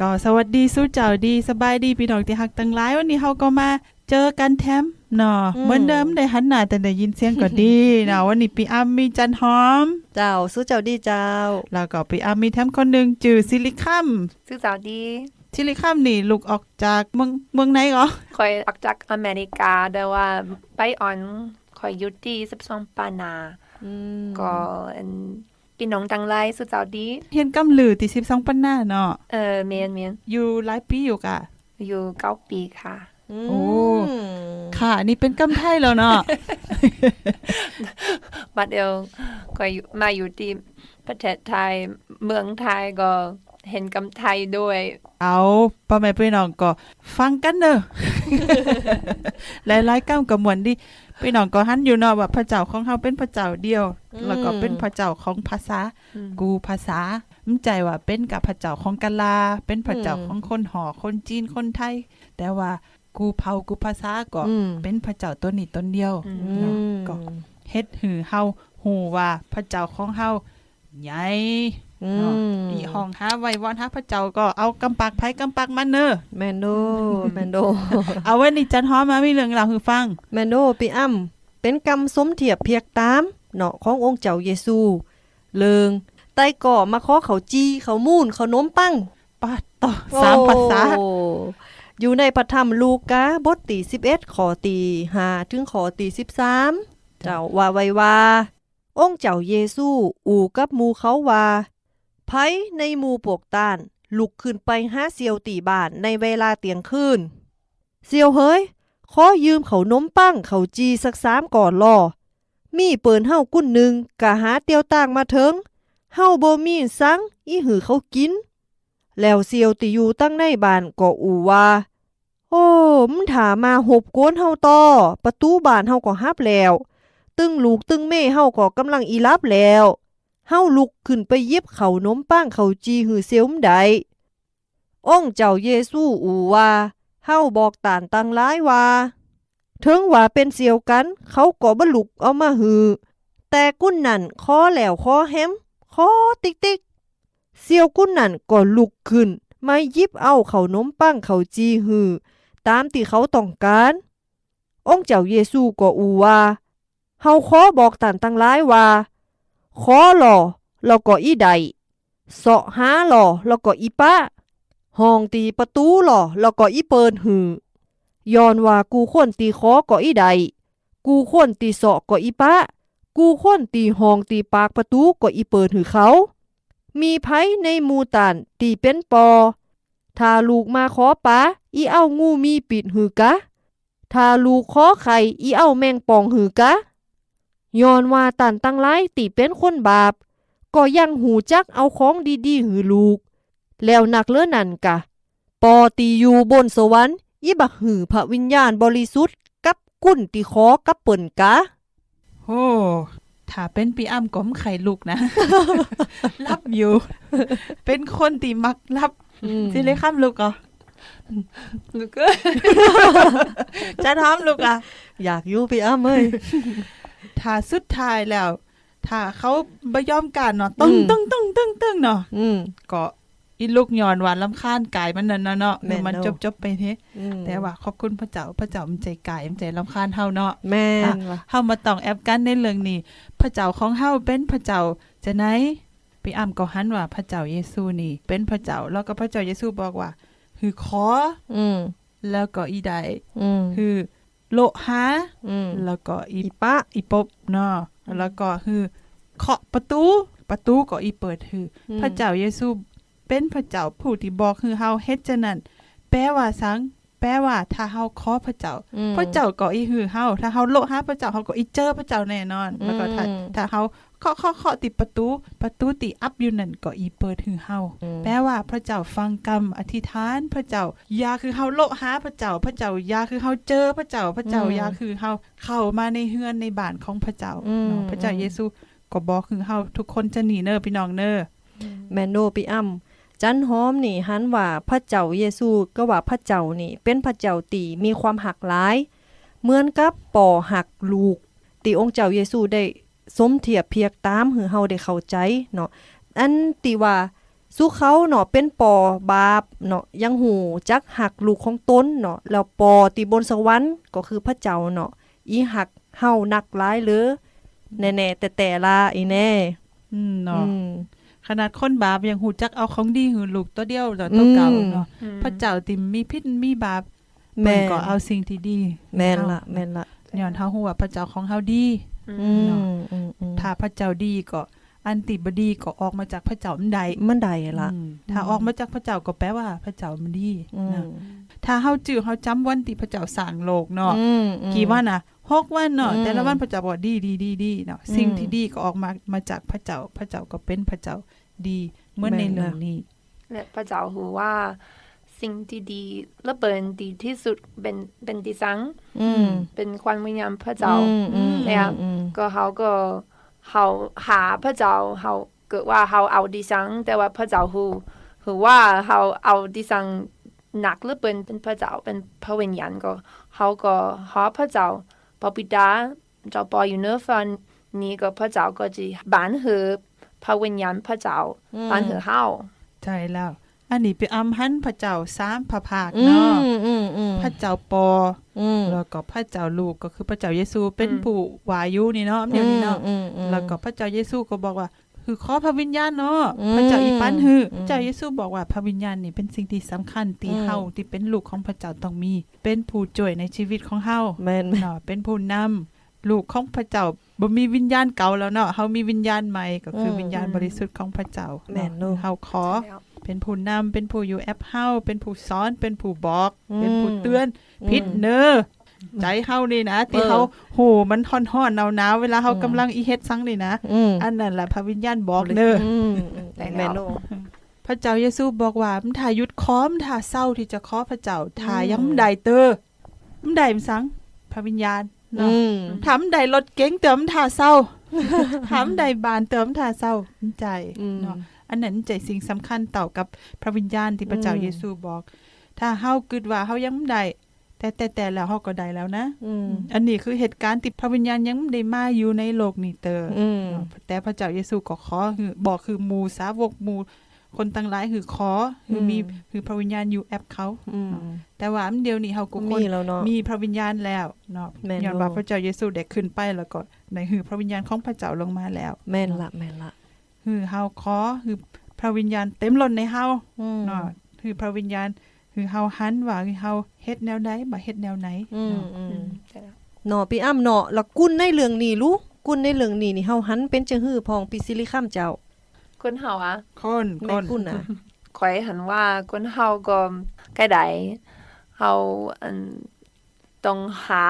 ก็สวัสดีสู้เจ้าดีสบายดีพี่น้องที่ฮักตั้งหลายวันนี้เฮาก็มาเจอกันแถมเนาะอืมเหมือนเดิมได้หันหน้าแต่ได้ยินเสียงก็ดีเนาะวันนี้พี่อ้ำมีจันหอม เจ้าสู้เจ้าดีเจ้า แล้วก็พี่อ้ำมีแถมคนหนึงจื่อซิลิคัมซื้อสาวดีซิลิคัมนี่ลูกออกจากเมืองเมืองไหนเหรอคอยออกจากอเมริกาแต่ว่าไปออนคอยอยู่ที่12ปานาอืมก็อัน พี่น้องตังหลายซื้อสาวดีเห็นกำลือที่12ปันหน้าเนาะเออเมียนเมียนอยู่หลายปีอยู่กะอยู่เก้าปีค่ะโอ้ค่ะ นี่เป็นกำไทยแล้วเนาะบัดเดียวคอยอยู่มาอยู่ที่ประเทศไทยเมืองไทยก็ เห็นกำไทยด้วย เอาพ่อแม่พี่น้องก็ฟังกันเนอะหลายๆก้ามกับมวนดิพี่น้องก็หันอยู่เนาะว่าพระเจ้าของเฮาเป็นพระเจ้าเดียว แล้วก็เป็นพระเจ้าของภาษาอืมกูภาษามั่นใจว่าเป็นกับพระเจ้าของกะลา เป็นพระเจ้าของคนหอคนจีนคนไทย แต่ว่ากูเผากูภาษาก็อืมเป็นพระเจ้าตัวนี้ตนเดียวอืมอืเนาะมก็เฮ็ดหือเฮาฮู้ว่าพระเจ้าของเฮาใหญ่ อืเนาะมอีห้องหาไว้วอนหาพระเจ้าก็เอากำปักไผกำปักมันเนอะแมนโดแมนโด เอาไว้นี่จันหอมมามีเรื่องราวให้ฟัง แมนโดพี่อ้ำเป็นกรรมสมเทียบเพียกตามเนาะขององค์เจ้าเยซู เลิงไต้ก่อมาขอเขาจีเขามูนเขานมปังปาดต่อสามภาษาโอ้อยู่ในพระธรรมลูกาบทที่11ขอตี5ถึงขอตี13เจ้าว่าไว้ว่า องค์เจ้าเยซู อู่กับหมู่เขาว่า ไผในหมู่ปวกต้าน ลุกขึ้นไปหาเสียวตีบ้านในเวลาเตียงคืนเสียวเฮ้ย ขอยืมเขานมปังเขาจีสักสามก่อนลอมีเปินเฮ้ากุ้นหนึ่งกะหาเตียวต่างมาเถิงเฮาบ่มีสังอีหือเขากิน แล้วเสียวติอยู่ตั้งในบ้านก็อูว่า โอ้มึงถามาหบกวนเฮาต่อ ประตูบ้านเฮาก็ฮับแล้ว ตึงลูกตึงแม่เฮาก็กำลังอีรับแล้ว เฮาลุกขึ้นไปยิบเขานมป้างเขาจีหือเซียวมใดองเจ้าเยซูอูว่าเฮาบอกตานตังร้ายว่าถึงว่าเป็นเสียวกัน เขาก็บลุกเอามาหือ แต่กุ้นนั่นคอแล้วคอแฮมคอติ๊กติ๊กเสียวกุ้นนั่นก็ลุกขึ้นมายิบเอาเขานมปังเขาจีหือ ตามที่เขาต้องการ องค์เจ้าเยซูก็อูว่าเฮาขอบอกตันตังหลายว่า ขอหล่อแล้วก็อีใดเสาะหาหล่อแล้วก็อีป้าห้องตีประตูหล่อแล้วก็อีเปินหือย้อนว่ากูควรตีขอก็อีใด กูควรตีเสาะก็อีป้ากูควรตีห้องตีปากประตูก็อีเปินหือเขา มีไผในหมูตานตีเป็นปอถ้าลูกมาขอป้าอีเอางูมีปิดหือกะถ้าลูกขอไข่อีเอาแมงปองหือกะ ย้อนว่าตันตั้งหลายติเป็นคนบาป ก็ยังหูจักเอาของดีๆหือลูก แล้วนักเลือนั่นกะ ปอตีอยู่บนสวรรค์อีบักหือพระวิญญาณบริสุทธิ์กับกุ้นติขอกับเปิ่นกะโอ้ถ้าเป็นปีอ้ำก้มไข่ลูกนะ รับอยู่ เป็นคนตีมักรับสิเลยข้ามลูกอะลูกก็จันหอมลูกอะ อยากอยู่พี่อ้ำเอ้ย ถ้าสุดท้ายแล้ว ถ้าเขาบ่ยอมการเนาะตึ้งอืมตึ้งตึ้งตึ้งตึ้งเนาะอืมก็อีลูกย้อนหวานลำคาญกายมันนั่นนะเนาะแม่นมันเนาะจบจบๆไปเทอืมแต่ว่าขอบคุณพระเจ้าพระเจ้ามันใจกายมันใจลำคาญเฮาเนาะแม่นว่ะเฮามาต้องแอบกันในเรื่องนี้ พระเจ้าของเฮาเป็นพระเจ้าจะไหนพี่อ้ำก็หันว่าพระเจ้าเยซูนี่ เป็นพระเจ้าแล้วก็พระเจ้าเยซูบอกว่า คือขอ อืมแล้วก็อีใดอืมคือ โลหาอืมแล้วก็อีอีปะอีปบเนาะแล้วก็คือเคาะประตู ประตูก็อีเปิดคืออมพระเจ้าเยซูเป็นพระเจ้าผู้ที่บอกคือเฮาเฮ็ดจังนั้นแปลว่าสัง แปลว่าถ้าเฮาขอพระเจ้าอืมพระเจ้าก็อีฮือเฮาถ้าเฮาโลหาพระเจ้าเฮาก็อีเจอพระเจ้าแน่นอน แล้วก็ถ้าอืมถ้าเฮาเคาะเคาะเคาะติดประตู ประตูติอัพอยู่นั่นก็อีเปิดฮือเฮาอืมแปลว่าพระเจ้าฟังกรรมอธิษฐานพระเจ้ายาคือเฮาโลหาพระเจ้า พระเจ้ายาคือเฮาเจอพระเจ้าพระเจ้ายาคือเฮาเข้ามาในเฮือนในบ้านของพระเจ้าอืมเนาะพระเจ้าเยซูก็บอกคือเฮาทุกคนจะหนีเน้อพี่น้องเน้อแมนโดพี่อ้ำ จันหอมนี่หันว่าพระเจ้าเยซูก็ว่าพระเจ้านี่ เป็นพระเจ้าตีมีความหักหลาย เหมือนกับปอหักลูก ตีองค์เจ้าเยซูได้สมเทียบเพียกตามหือเฮาได้เข้าใจเนาะอันตีว่าสู้เขาเนาะเป็นปอบาปเนาะยังหูจักหักลูกของตนเนาะแล้วปอที่บนสวรรค์ก็คือพระเจ้าเนาะอีหักเฮานักหลายเหลือแน่ๆแต่แต่ลาอีแน่อืมอืเนาะม ขนาดคนบาปยังหูจักเอาของดีหือลูกตัวเดียวแล้วตัวเก่าอืมเนาะอืมพระเจ้าติมมีพิษมีบาปแม่เพิ่นนก็เอาสิ่งที่ดี แม่นให้ละเฮาแม่นละย้อนเฮาฮู้ว่าพระเจ้าของเฮาดีอือืมมเนาะอืมอืมถ้าพระเจ้าดีก็อันติบดีก็ออกมาจากพระเจ้ามันใดมันได้ละอืมถ้าออกมาจากพระเจ้าก็แปลว่าพระเจ้ามันดีอืมนะถ้าเฮาจื้อเฮาจำวันที่พระเจ้าสร้างโลกเนาะอืมอืมกี่วันน่ะหกวันเนาะอืมแต่ละวันพระเจ้าบอกดีดีดีดีเนาะอืมสิ่งที่ดีก็ออกมามาจากพระเจ้าพระเจ้าก็เป็นพระเจ้า ดีเหมือนแม่ในนเรื่องนะนี้ และพระเจ้าหูว่าสิ่งที่ดีและเป็นดีที่สุดเป็นเป็นที่สังอืมเป็นความวิญญาณพระเจ้าอืมอืมเนี่ยอืมก็เขาก็เขาหาพระเจ้าเขาเกิดว่าเขาเอาดิสัง แต่ว่าพระเจ้าหูหูว่าเขาเอาดิสังหนักหรือเป็นเป็นพระเจ้าเป็นพระวิญญาณก็เขาก็หาพระเจ้าพระบิดาเจ้าปออยู่เนื้อฟันนี้ก็พระเจ้าก็จะบานเหือ พระวิญญาณพระเจ้าบานเหือเฮาใช่แล้ว อันนี้ไปอำหันพระเจ้าสามพระภาคอืเนาะมอืมอืมพระเจ้าปออืมแล้วก็พระเจ้าลูกก็คือพระเจ้าเยซูเป็นอืมผู้วายุนี่เนาะเดี๋ยวนี้เนาะอืมอืมแล้วก็พระเจ้าเยซูก็บอกว่าคือขอพระวิญญาณเนาะอืมพระเจ้าอีปันฮืออมพระเจ้าเยซูบอกว่าพระวิญญาณนี่เป็นสิ่งที่สำคัญที่อืมเฮาที่เป็นลูกของพระเจ้าต้องมี เป็นผู้ช่วยในชีวิตของเฮาแม่นแม่นเนาะเป็นผู้นำ ลูกของพระเจ้าบ่มีวิญญาณเก่าแล้วเนาะเฮามีวิญญาณใหม่ก็คืออมวิญญาณบริสุทธิ์ของพระเจ้าแม่นเนอะเฮาขอ เป็นผู้นำเป็นผู้อยู่แอปเฮาเป็นผู้สอนเป็นผู้บอก เป็นผู้เตือนผิดเนอใจเฮานี่นะที่เออเฮาโหมันฮ้อนๆหนาวๆเวลาเฮาอืมกำลังอีเฮ็ดซังนี่นะอืมอันนั้นแหละพระวิญญาณบอกเนออืมอืมได้แล้วแม่นโนพระเจ้าเยซูบอกว่ามันถ้าหยุดขอมนถ้าเศร้าที่จะขอพระเจ้าถ้าอืมยังมันได้เตอมันได้มันสังพระวิญญาณ เนาะอืมถามได้รถเก๋งเติมท่าเศร้าถามได้บานเติมท่าเศร้ามันใจอืมเนาะอันนั้นใจสิ่งสำคัญต่อกับพระวิญญาณที่พระเจ้าอืมเยซูบอก ถ้าเฮาคิดว่าเฮายังบ่ได้แต่แต่แต่แล้วเฮาก็ได้แล้วนะอืมอันนี้คือเหตุการณ์ที่พระวิญญาณยังบ่ได้มาอยู่ในโลกนี้เตออืมเนาะแต่พระเจ้าเยซูก็ขอคือบอกคือหมู่สาวกหมู่ คนตั้งหลายคือขอคือมีอืมคือพระวิญญาณอยู่แอปเขาอืมแต่ว่าอันเดียวนี้เฮาก็คนมีแล้วเนาะมีพระวิญญาณแล้วเนาะแม่นย้อนว่าเนาะพระเจ้าเยซูได้ขึ้นไปแล้วก็ในหือพระวิญญาณของพระเจ้าลงมาแล้ว แม่นละแม่นละหือเฮาขอคือพระวิญญาณเต็มล้นในเฮาอืมเนาะคือพระวิญญาณคือเฮาหันว่าคือเฮาเฮ็ดแนวใดบ่เฮ็ดแนวไหนอืมเนาะอือืมมได้แล้วเนาะพี่อ้ำเนาะแล้วกุนในเรื่องนี้รู้กุนในเรื่องนี้นี่เฮาหันเป็นจังฮือพองปิซิลิคัมเจ้า คนเฮาอะคนในคนกุนน่ะข่อยหันว่าคนเฮาก็ใกล้ใดเฮาอันต้องหา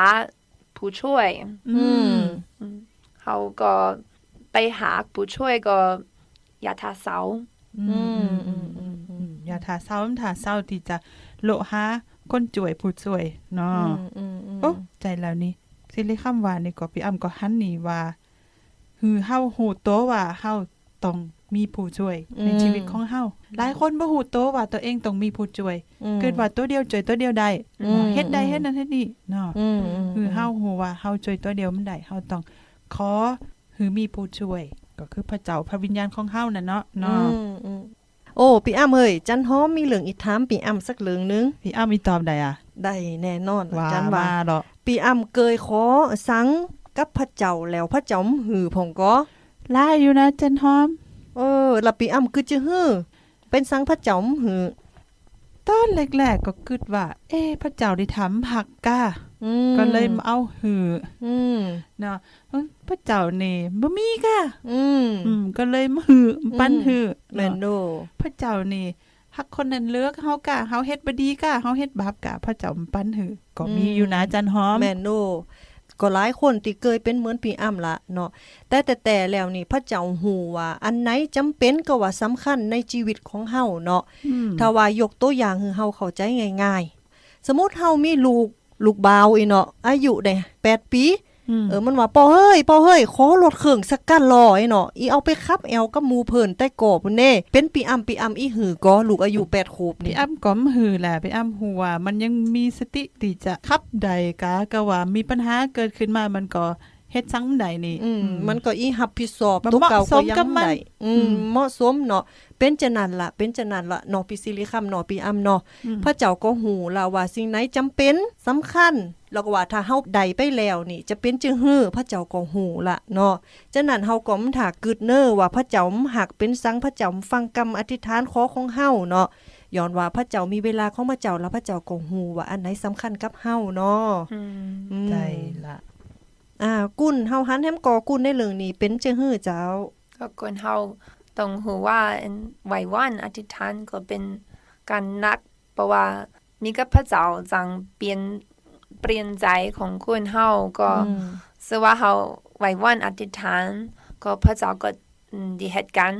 ผู้ช่วย อืมอืมเฮาก็ไปหาผู้ช่วยก็อย่าทาเสาอืมอืมอืมอืมอย่าท่าเศร้าท่าเศร้าที่จะโลหาคนจ่วยผู้ช่วยเนาะอืมอืมอืมโอ้ใจแล้วนี่สิริคำว่านี่ก็พี่อ้ำก็หันนี่ว่าคือเฮาฮู้โตวว่าเฮา ต้องมีผู้ช่วยในชีวิตของเฮาหลายคนบ่ฮู้โตวว่าตัวเองต้องมีผู้ช่วยอืมเกิดว่าตัวเดียวช่วยตัวเดียวได้อืมเฮ็ดได้เฮ็ดนั้นเฮ็ดนี่เนาะอืมมคือเฮาฮู้ว่าเฮาช่วยตัวเดียวมันได้เฮาต้องขอคือมีผู้ช่วย ก็คือพระเจ้าพระวิญญาณของเฮานั่นเนาะเนาะอืมอืมโอ้พี่อ้ำเอ้ยจันหอมมีเรื่องอีกถามพี่อ้ำสักเรื่องหนึงพี่อ้ำมีตอบได้อะได้แน่นอนว่าจันว่ามาดอกพี่อ้ำเคยขอสังกับพระเจ้าแล้วพระเจ้าหือพองก็ห ลายอยู่นะจันหอม เออแล้วพี่อ้ำคือจะฮือเป็นสังพระเจ้าหือตอนแรกๆก็คิดว่า เอ๊ะพระเจ้าได้ถามผักกาอืมก็เลยมาเอาหืออืมเนาะเอ้ยพระเจ้านี่บ่มีกะอืมอืมก็เลยมาหือปั้นหือแม่นเนาะโดพระเจ้านี่ฮักคนนั้นเลือกเฮากะเฮาเฮ็ดบ่ดีกะเฮาเฮ็ดบาปกะพระเจ้ามันปั้นหือก็มีอยู่นะจันหอมแม่นโด ก็หลายคนที่เคยเป็นเหมือนพี่อ้ำละเนาะแต่แต่แต่แล้วนี่พระเจ้าฮู้ว่าอันไหนจำเป็นก็ว่าสำคัญในชีวิตของเฮาเนาะอืมถ้าว่ายกตัวอย่างให้เฮาเข้าใจง่าย ๆ สมมุติเฮามีลูกลูกบ่าวอีเนาะอายุได้8ปีม เออมันว่าปอเฮ้ยปอเฮ้ยขอรถเครื่องสักกันลอยเนาะอีเอาไปขับแอวกับหมูเพิ่นใต้กอบพุ่นเน่เป็นปีอ้ำปีอ้ำอีหือก็ลูกอายุ8ขวบพี่นี่อ้ำก็มหือแหละพี่อ้ำฮู้ว่ามันยังมีสติที่จะขับใดกะก็ว่ามีปัญหาเกิดขึ้นมามันก็เฮ็ดจังใดนี่อืมอืมันก็อีรับผิดชอบมันตัวเก่าเหมาะสก็มยักับงมันได้อืมอืมเหมาะสมเนาะ เป็นจะนั้นล่ะเป็นจะนั้นล่ะเนาะพี่สิริคำเนาะพี่อ้ำเนาะอืมพระเจ้าก็หูล่ะว่าสิ่งไหนจำเป็นสำคัญแล้วก็ว่าถ้าเฮาใดไปแล้วนี่ จะเป็นจึงฮื้อพระเจ้าก็หูล่ะเนาะฉะนั้นเฮาก็มถากึดเน้อว่าพระเจ้าหักเป็นสังพระเจ้าฟังกรรมอธิษฐานขอของเฮาเนาะย้อนว่าพระเจ้ามีเวลาของพระเจ้าแล้วพระเจ้าก็หูว่าอันไหนสำคัญกับเฮาเนาะอืมอืมใจละอ่า กุนเฮาหันแฮมกอกุนในเรื่องนี้เป็นจึงฮื้อเจ้าก็คนเฮา ต้องหูว่าอันไหววันอธิษฐานก็เป็นการนัก เพราะว่ามีกับพระเจ้าจังเปลี่ยนเปลี่ยนใจของคนเฮาก็อืมสว่าเฮาไหววันอธิษฐาน ก็พระเจ้าก็อืมดีเฮ็ดกัน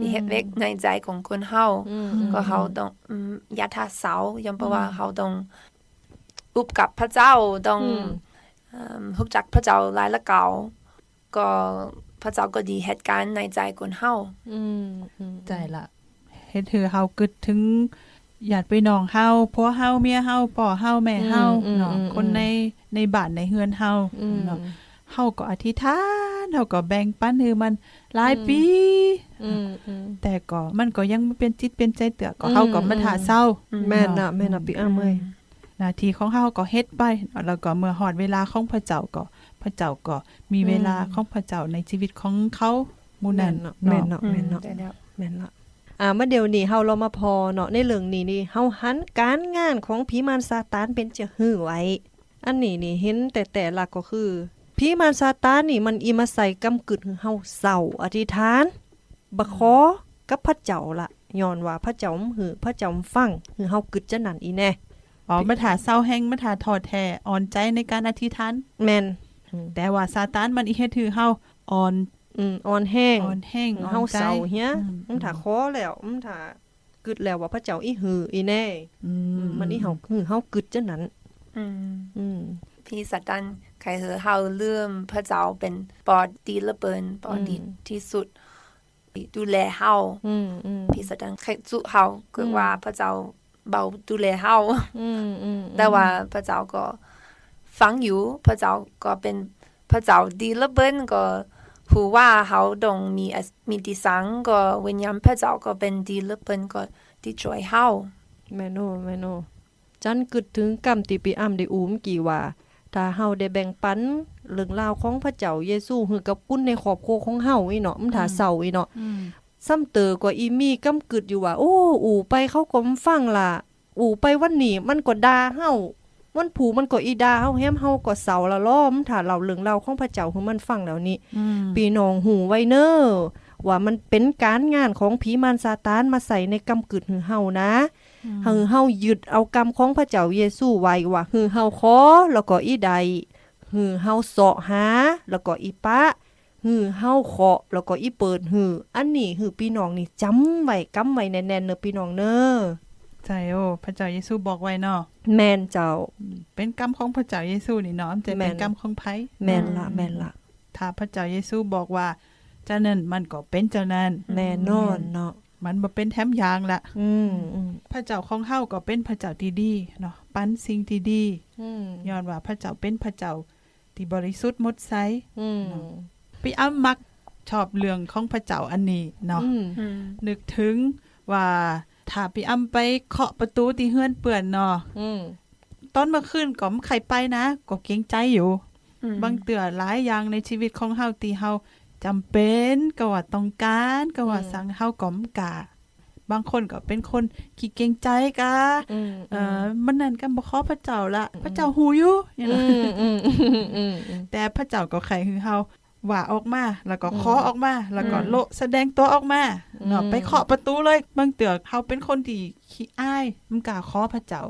ดีเฮ็ดเวกในใจของคนเฮาอืมก็เฮาต้องอืมอย่าทาเสาย่อมเพราะว่าเฮาต้องอุบกับพระเจ้าต้องอืมเอิ่มรู้จักพระเจ้าหลายละเก่าก็ พระเจ้าก็ดีเหตุการณ์ในใจคนเฮาอืมอืมใจละเฮ็ดคือเฮากึดถึงญาติพี่น้องเฮาผัวเฮาเมียเฮาพ่อเฮาแม่เฮาเนาะคนในในบ้านในเฮือนเฮาอืมเนาะเฮาก็อธิษฐานเฮาก็แบ่งปันให้มันหลายปีอืมอืมแต่ก็มันก็ยังบ่เป็นจิตเป็นใจเตือก็อืมเฮาก็มาท่าเศร้าอืมแม่นน่ะแม่นน่ะพี่อ้ำเอ้ยห น้าที่ของเฮาก็เฮ็ดไป แล้วก็เมื่อฮอดเวลาของพระเจ้าก็ พระเจ้าก็มีเวลาของพระเจ้าในชีวิตของเขาหมู่นั้นแม่นเนาะเนาะแม่นเนาะอืมได้แล้วแม่นละอ่าเมื่อเดี๋ยวนี้เฮาเรามาพอเนาะในเรื่องนี้นี่เฮาหันการงานของผีมารซาตานเป็นจะหื้อไว้ อันนี้นี่เห็นแต่แต่หลักก็คือผีมารซาตานนี่มันอีมาใส่กำกึดให้เฮาเศร้าอธิษฐานบักขอกับพระเจ้าละย้อนว่าพระเจ้าหือพระเจ้าฟังหือเฮากึดจะนั่นอีแน่ อ๋อมาถาเศร้าแห้งมาถาทอดแท้อ่อนใจในการอธิษฐานแม่นแต่ว่าซาตานมันอีเฮ็ดถือเฮาอ่อนอืมอ่อนแห้งอ่อนแห้งอ่เฮาอนใจเศร้าเฮียอืมมันถ้าขอแล้วมันถ้ากึดแล้วว่าพระเจ้าอีหืออีแน่อือืมมันอีเฮาหือเฮากึดจะนั้นอืมอืมพี่สัตตันใครเหอเฮาเลื่อมพระเจ้าเป็นปอดดีเหละเบินปอดดีอืมที่สุดดูแลเฮาอืมอืมพี่สัตตันใครจุเฮาคือว่าพระเจ้า เบาดูแลเฮาอืมอืมแต่ว่าพระเจ้าก็ฟังอยู่ พระเจ้าก็เป็นพระเจ้าดีเหละเบินก็หูว่าเขาต้องมีอมีที่สังก็วิญญาณพระเจ้าก็เป็นดีเหละเบินก็ที่ช่วยเฮาแม่โนแม่โนจันกึดถึงกรรมติปีอ้ำได้อูมกี่ว่าถ้าเฮาได้แบ่งปันเรื่องราวของพระเจ้าเยซูให้กับกุนในครอบครัวของเฮาอีเนาะมันถ้าเศร้าอีเนาะอืม ซ้ำเตอกว่าอีมีกำกึดอยู่ว่า โอ้ อูไปเขาก็มาฟังล่ะ อูไปวันนี้มันก็ด่าเฮาวันผูมันก็อีด่าเฮาแฮมเฮาก็เศร้าละล้อมถ้าเราเรื่องราวของพระเจ้าให้มันฟังแล้วนี้อืมปีน้องหูไว้เนอ้อว่ามันเป็นการงานของผีมารซาตานมาใส่ในกำกึดหือเฮานะหือเฮายึดเอากรรมของพระเจ้าเยซูไว้ว่าหือเฮาขอแล้วก็อีใดหือเฮาเสาะหาแล้วก็อีปะ หือเฮาเคาะแล้วก็อีเปิดหืออันนี้หือพี่น้องนี่จำไว้กำไว้แน่นๆเนอะพี่น้องเนอ้อใช่โอ้พระเจ้าเยซูบอกไว้เนาะแม่นเจ้า เป็นกรรมของพระเจ้าเยซูนี่เนาะมันจะแม่เป็นนกรรมของไผแม่นละแม่นละถ้าพระเจ้าเยซูบอกว่าเจ้านั้นมันก็เป็นเจ้านั้นแน่นอนเนาะมันบ่เป็นแถมยางละอืมอืมพระเจ้าของเฮาก็เป็นพระเจ้าที่ดีเนาะปันสิ่งที่ดีอืมย้อนว่าพระเจ้าเป็นพระเจ้าที่บริสุทธิ์หมดใสอืม พี่อ้ำมักชอบเรื่องของพระเจ้าอันนี้เนาะอืมอืมนึกถึงว่าถ้าพี่อ้ำไปเคาะประตูที่เฮือนเปื่อนเนาะอืมตอนเมื่อคืนก็ไม่ใครไปนะก็เกรงใจอยู่อืมบางเตือหลายอย่างในชีวิตของเฮาที่เฮาจำเป็นก็ว่าต้องการก็ว่าสั่งเฮาก็มกาบางคนก็เป็นคนขี้เกรงใจกะอืมเอ่อมันนั่นกันบ่ขอพระเจ้าละ พระเจ้าหูอยู่อย่างอืนั้นมอืมอืมอืมอืมแต่พระเจ้าก็ใครคือเฮา ว่าออกมา แล้วก็เคาะออกมา แล้วก็โละแสดงตัวออกมาเนาะไปเคาะประตูเลยบางเตือเฮาเป็นคนที่ขี้อายมันกล้าเคาะพระเจ้า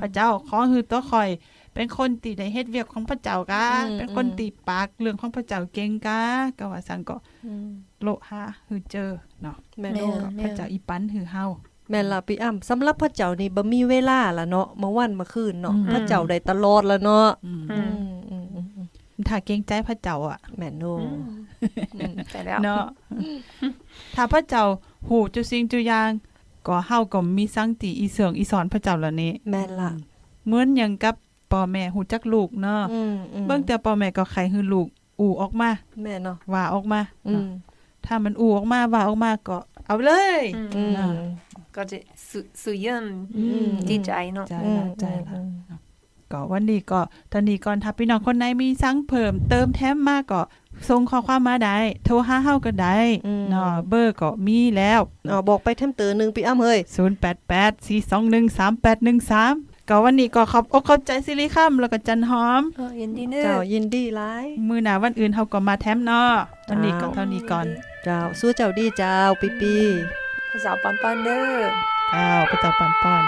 พระเจ้าขอคือตัวคอย เป็นคนตีได้เฮ็ดเวียกของพระเจ้ากะอืมเป็นคนตีปากเรื่องของพระเจ้าเก่งกะก็ว่าซั่นก็อืมโลหะคือเจอเนาะแม่นแม่โอ้นก็พระเจ้าอีปันคือเฮาแม่นล่ะพี่อ้ำสำหรับพระเจ้านี่บ่มีเวลาล่ะเนาะเมื่อวันเมื่อคืนเนาะอืมพระเจ้าได้ตลอดแล้วเนาะอืม ถ้าเกรงใจพระเจ้าอะแม่นโน่อืมอืมแต่แล้วเนาะถ้าพระเจ้าหูจุสิ่งจุอย่างก็เฮาก็มีสังติอีเสืองอีสอนพระเจ้าแล้วนี้แม่นล่ะเหมือนหยังกับพ่อแม่หูจักลูกเนาะอืมอืมเบิ่งแต่พ่อแม่ก็ใครคือลูกอู่ออกมาแม่เนาะว่าออกมาอืมถ้ามันอู่ออกมาว่าออกมาก็เอาเลยอืมอืมอ่าก็จะสุสุเยินอืมดีใจเนาะใจอืมละใจละอืม ก็วันนี้ก็ตอนนี้ก่อนถ้าพี่น้องคนไหนมีสั่งเพิ่มเติมแถมมาก็ส่งข้อความมาได้ โทรหาเฮาก็ได้อืมเนาะเบอร์ก็มีแล้วอ๋อบอกไปเทมเตอหนึงพี่อ้ำเฮ้ย0884213813ก็วันนี้ก็ขอบอกขอบใจซิลิคัมแล้วก็จันหอมเออยินดีเนอะเจ้ายินดีหลายมือหน้าวันอื่นเฮาก็มาแถมเนาะวันนี้ก็เท่านี้ก่อน เจ้าสู้เจ้าดีเจ้าปีปีภาษาปันปันเด้ออ้าวพระเจ้าปันป้อน